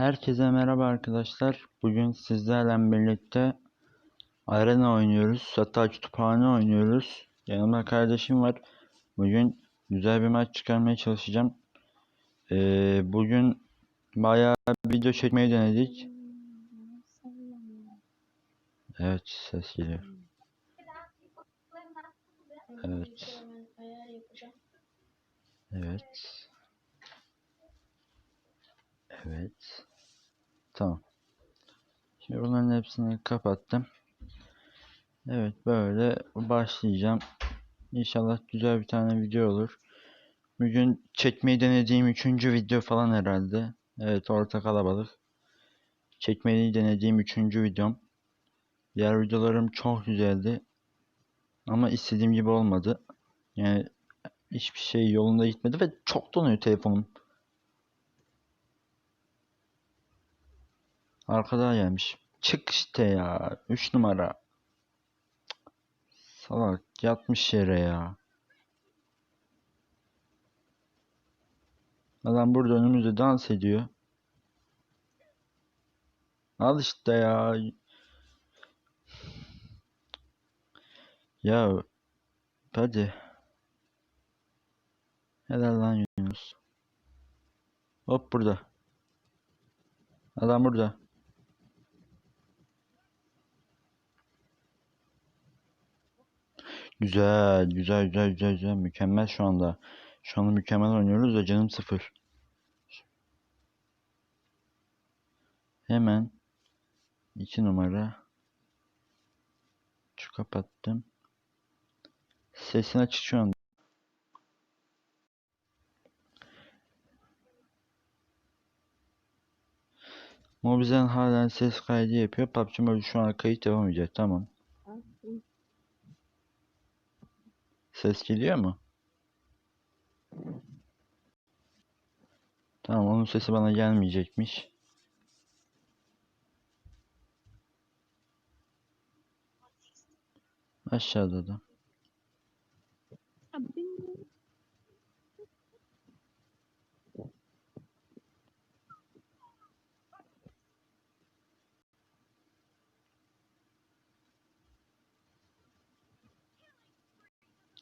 Herkese merhaba arkadaşlar. Bugün sizlerle birlikte arena oynuyoruz. Hatta kütüphane oynuyoruz. Yanımda kardeşim var. Bugün güzel bir maç çıkarmaya çalışacağım. Ee, bugün bayağı video çekmeyi denedik. Evet ses geliyor. Evet. Evet. Evet. Tamam. Şimdi bunların hepsini kapattım. Evet böyle başlayacağım. İnşallah güzel bir tane video olur. Bugün çekmeyi denediğim üçüncü video falan herhalde. Evet orta kalabalık. Çekmeyi denediğim üçüncü videom. Diğer videolarım çok güzeldi. Ama istediğim gibi olmadı. Yani hiçbir şey yolunda gitmedi ve çok donuyor telefonum. Arkada gelmiş. Çık işte ya. 3 numara. Salak yatmış yere ya. Adam burada önümüzde dans ediyor. Al işte ya. Ya hadi. Helal lan Yunus. Hop burada. Adam burada. Güzel, güzel, güzel, güzel, güzel. Mükemmel şu anda. Şu anda mükemmel oynuyoruz da canım sıfır. Hemen iki numara. Şu kapattım. Sesin açık şu anda. Mobizen halen ses kaydı yapıyor. PUBG Mobile şu an kayıt yapamayacak. Tamam. Ses geliyor mu? Tamam onun sesi bana gelmeyecekmiş. Aşağıda da.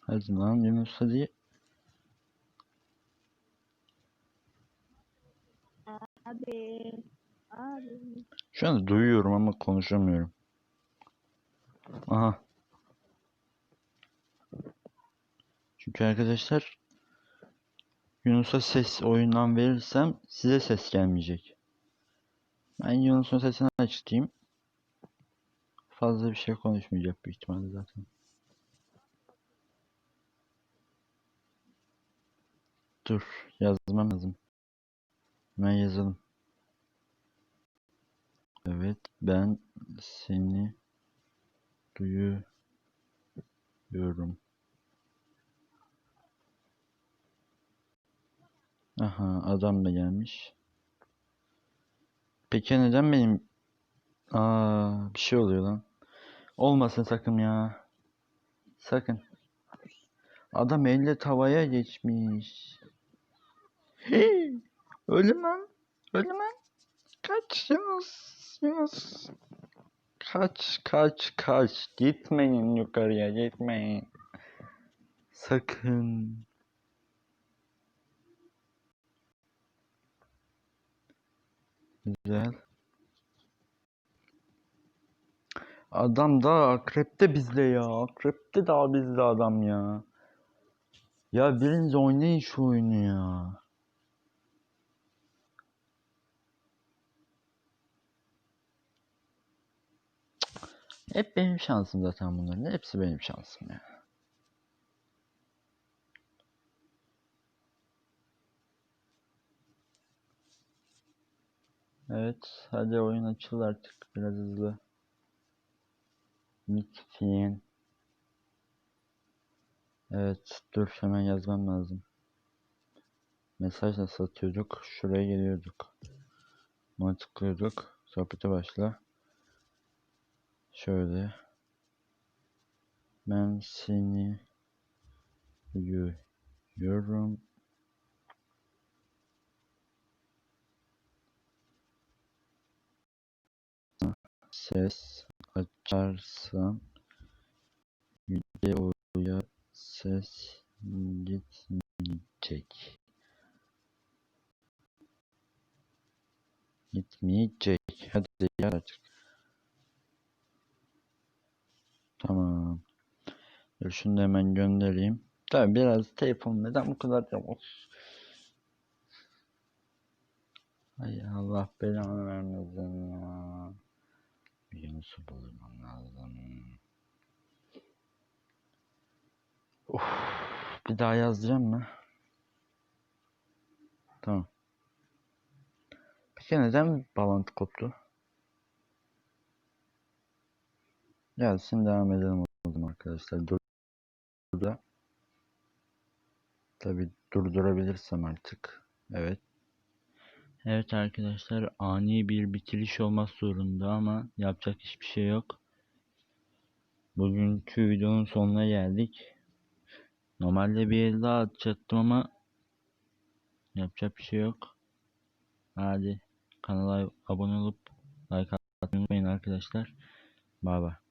Lan Yunus hadi. Abi. Abi. Şu anda duyuyorum ama konuşamıyorum. Aha. Çünkü arkadaşlar Yunus'a ses oyundan verirsem size ses gelmeyecek. Ben Yunus'un sesini açtım. Fazla bir şey konuşmayacak büyük ihtimalle zaten. Dur yazmam lazım. Hemen yazalım. Evet ben seni duyuyorum. Aha adam da gelmiş. Peki neden benim Aa bir şey oluyor lan. Olmasın sakın ya. Sakın. Adam elle tavaya geçmiş. Hey, ölüm lan. Ölüm lan. Kaç Yunus. Yunus. Kaç kaç kaç. Gitmeyin yukarıya gitmeyin. Sakın. Güzel. Adam da akrepte bizle ya. Akrepte daha bizle adam ya. Ya biriniz oynayın şu oyunu ya. Hep benim şansım zaten bunların. Hepsi benim şansım ya. Evet, hadi oyun açıl artık biraz hızlı. Lütfen. Evet, dur hemen yazmam lazım. Mesaj nasıl atıyorduk? Şuraya geliyorduk. Buna tıklıyorduk. Sohbete başla. Şöyle. Ben seni duyuyorum. ses açarsan videoya ses gitmeyecek. Gitmeyecek. Hadi gel artık. Tamam. Dur şunu da hemen göndereyim. Tabii biraz telefon neden bu kadar yavaş? Ay Allah belanı vermesin ya. Bir Yunus'u bulmam lazım. Of, bir daha yazdıracağım mı? Tamam. Peki neden bağlantı koptu? Gelsin devam edelim o arkadaşlar. Dur burada. Tabi durdurabilirsem artık. Evet. Evet arkadaşlar ani bir bitiriş olmak zorunda ama yapacak hiçbir şey yok. Bugünkü videonun sonuna geldik. Normalde bir el daha atacaktım ama yapacak bir şey yok. Hadi kanala abone olup like atmayı unutmayın arkadaşlar. Bay bay.